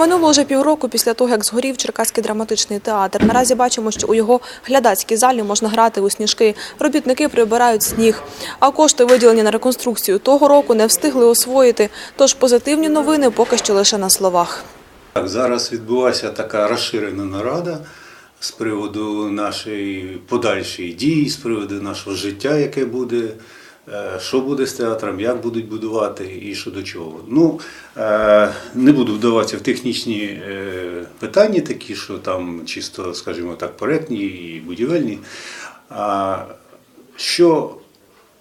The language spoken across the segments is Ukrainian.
Минуло вже півроку після того, як згорів Черкаський драматичний театр. Наразі бачимо, що у його глядацькій залі можна грати у сніжки. Робітники прибирають сніг. А кошти, виділені на реконструкцію того року, не встигли освоїти. Тож позитивні новини поки що лише на словах. Зараз відбулася така розширена нарада з приводу нашої подальшої дії, з приводу нашого життя, яке буде, що буде з театром, як будуть будувати і що до чого. Ну, е, не буду вдаватися в технічні е, питання, такі, що там чисто, скажімо так, проектні і будівельні. Що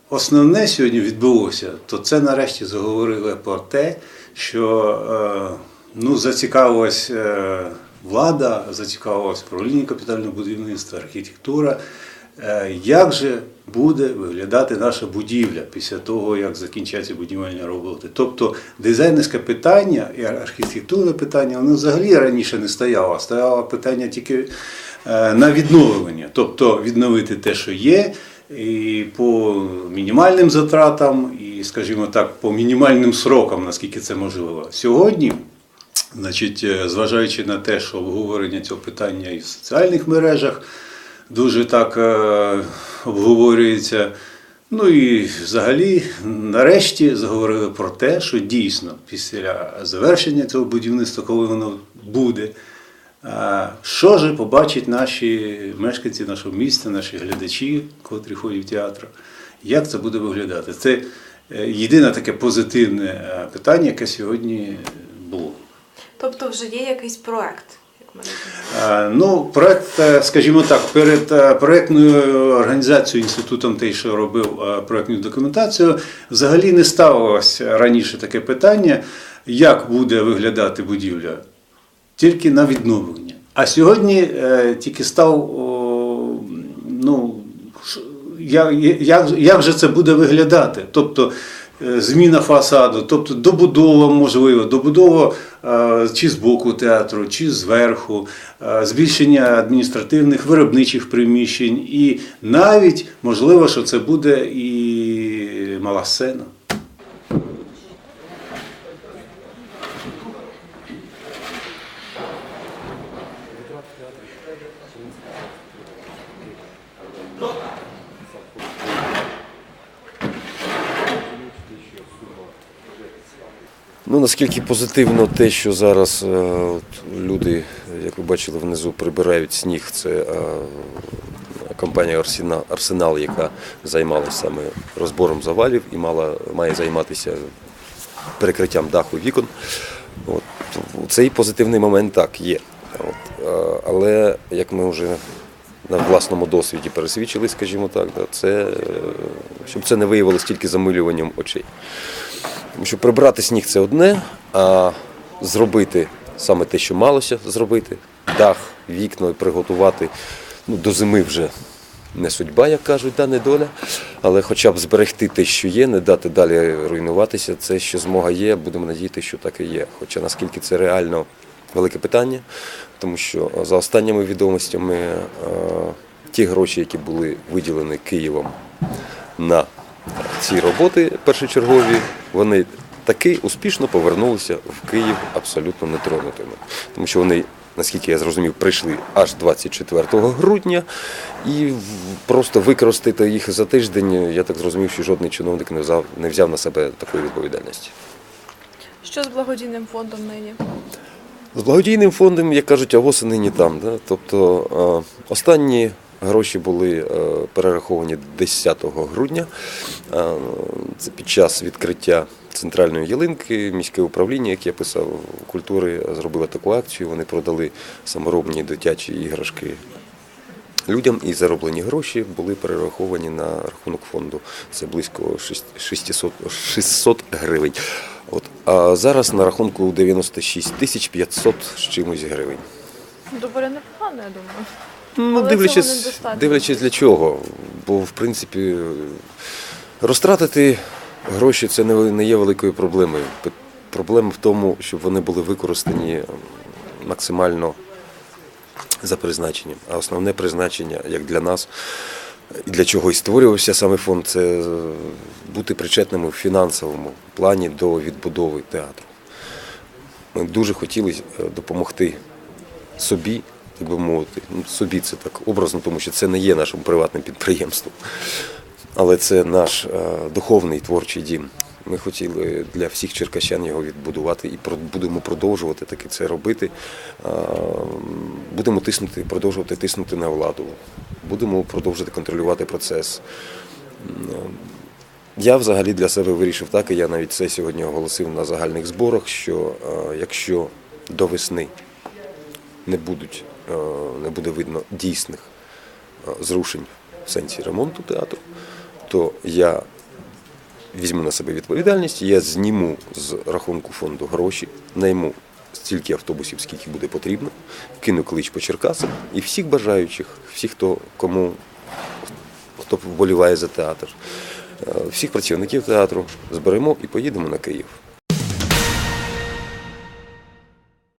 Основне сьогодні відбулося, то це нарешті заговорили про те, що е, ну, зацікавилась е, влада, зацікавилось управління капітального будівництва, архітектура. Е, Як же буде виглядати наша будівля після того, як закінчаться будівельні роботи? Тобто дизайнерське питання і архітектурне питання, воно взагалі раніше не стояло. Стояло питання тільки е, на відновлення, тобто відновити те, що є, і по мінімальним затратам, і, скажімо так, по мінімальним срокам, наскільки це можливо. Сьогодні, значить, е, зважаючи на те, що обговорення цього питання і в соціальних мережах дуже так е, обговорюється. Ну і взагалі, нарешті, заговорили про те, що дійсно після завершення цього будівництва, коли воно буде, а, Що ж побачать наші мешканці нашого міста, наші глядачі, котрі ходять в театр? Як це буде виглядати? Це е, єдине таке позитивне е, питання, яке сьогодні було. Тобто вже є якийсь проект, Е, Ну, проект, е, скажімо так, перед е, проектною організацією інститутом, той, що робив проектну документацію, взагалі не ставилося раніше таке питання, як буде виглядати будівля, тільки на відновлення. А сьогодні тільки став, ну, як, як, як же це буде виглядати? Тобто зміна фасаду, тобто добудова можливо, добудова е, чи з боку театру, чи зверху, е, збільшення адміністративних виробничих приміщень, і навіть можливо, що це буде і мала сцена. Ну наскільки позитивно те, що зараз е, от, люди, як ви бачили внизу, прибирають сніг. Це е, компанія Арсена- Арсенал, яка займалася саме розбором завалів і мала має займатися перекриттям даху вікон. От, цей позитивний момент так є. От, е, але як ми вже на власному досвіді пересвідчили, скажімо так, да, це, щоб це не виявилось тільки замилюванням очей. Тому що прибрати сніг це одне, а зробити саме те, що малося зробити, дах, вікна, приготувати ну, до зими вже не судьба, як кажуть, да, не доля. Але хоча б зберегти те, що є, не дати далі руйнуватися, це що змога є, будемо надіятися, що так і є. Хоча наскільки це реально велике питання, тому що за останніми відомостями е, ті гроші, які були виділені Києвом на ці роботи першочергові, вони таки успішно повернулися в Київ абсолютно нетронутими. Тому що вони, наскільки я зрозумів, прийшли аж 24 грудня, і просто використати їх за тиждень, я так зрозумів, що жодний чиновник не взяв, не взяв на себе такої відповідальності. Що з благодійним фондом нині? З благодійним фондом, як кажуть, а воси нині там. Да? Тобто е, останні гроші були е, перераховані 10 грудня. Е, Це під час відкриття центральної ялинки, міське управління, як я писав, культури зробило таку акцію. Вони продали саморобні дитячі іграшки людям і зароблені гроші були перераховані на рахунок фонду. Це близько 600, 600 гривень. От. А зараз на рахунку 96 тисяч 500 з чимось гривень. Доволі непогано, я думаю. Ну, Але цього дивлячись, недостатньо. дивлячись для чого. Бо, в принципі, розтратити гроші це не, не є великою проблемою. Проблема в тому, щоб вони були використані м, максимально за призначенням. А основне призначення, як для нас, і для чого і створювався саме фонд, це е, бути причетними в фінансовому плані до відбудови театру. Ми дуже хотіли е, допомогти собі, так би мовити. Ну, собі це так образно, тому що це не є нашим приватним підприємством. Але це наш е, духовний творчий дім. Ми хотіли для всіх черкащан його відбудувати і будемо продовжувати таки це робити. Е, Будемо тиснути, продовжувати тиснути на владу. Будемо продовжувати контролювати процес. Я взагалі для себе вирішив так, і я навіть це сьогодні оголосив на загальних зборах, що е, якщо до весни не, будуть, е, не буде видно дійсних е, зрушень в сенсі ремонту театру, то я візьму на себе відповідальність, я зніму з рахунку фонду гроші, найму стільки автобусів, скільки буде потрібно, кину клич по Черкасах і всіх бажаючих, всіх, хто кому хто вболіває за театр, е, всіх працівників театру зберемо і поїдемо на Київ.